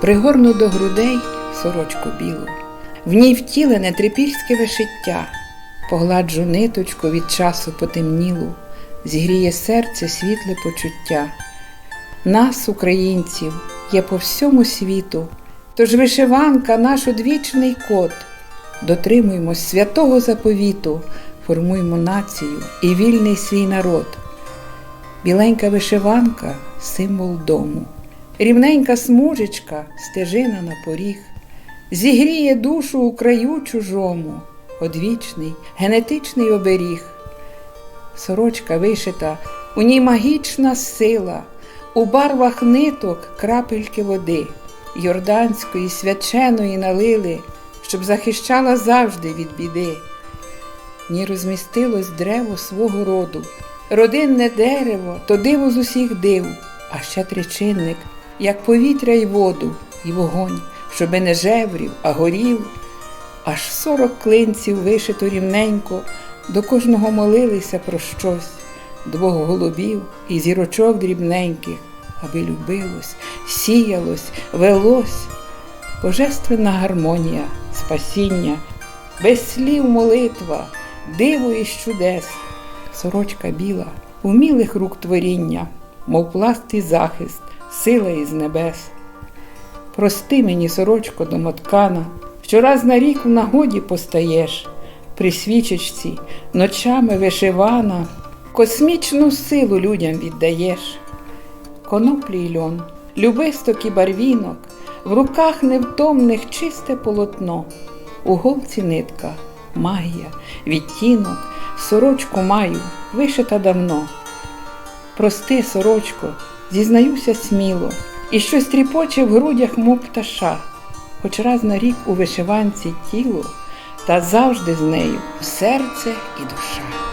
пригорну до грудей сорочку білу, в ній втілене трипільське вишиття, погладжу ниточку від часу потемнілу, зігріє серце світле почуття. Нас, українців, є по всьому світу, тож вишиванка наш одвічний код. Дотримуймось святого заповіту, формуймо націю і вільний свій народ. Біленька вишиванка символ дому, рівненька смужечка стежина на поріг, зігріє душу у краю чужому, одвічний генетичний оберіг. Сорочка вишита, у ній магічна сила, у барвах ниток крапельки води, йорданської свяченої налили, щоб захищала завжди від біди. В ній розмістилось древо свого роду, родинне дерево, то диво з усіх див, а ще тричинник, як повітря й воду, і вогонь, щоби не жеврів, а горів. Аж сорок клинців вишито рівненько, до кожного молилися про щось, двох голубів і зірочок дрібненьких, аби любилось, сіялось, велось. Божественна гармонія, спасіння, без слів молитва, диво із чудес, сорочка біла, умілих рук творіння, мов пласт і захист, сила із небес. Прости мені, сорочко домоткана, що раз на рік в нагоді постаєш, при свічечці ночами вишивана, космічну силу людям віддаєш. Коноплі й льон, любисток і барвінок, в руках невтомних чисте полотно, у голці нитка, магія, відтінок, сорочку маю, вишита давно. Прости, сорочко, зізнаюся сміло, і щось тріпоче в грудях, мов пташа, хоч раз на рік у вишиванці тіло, та завжди з нею серце і душа.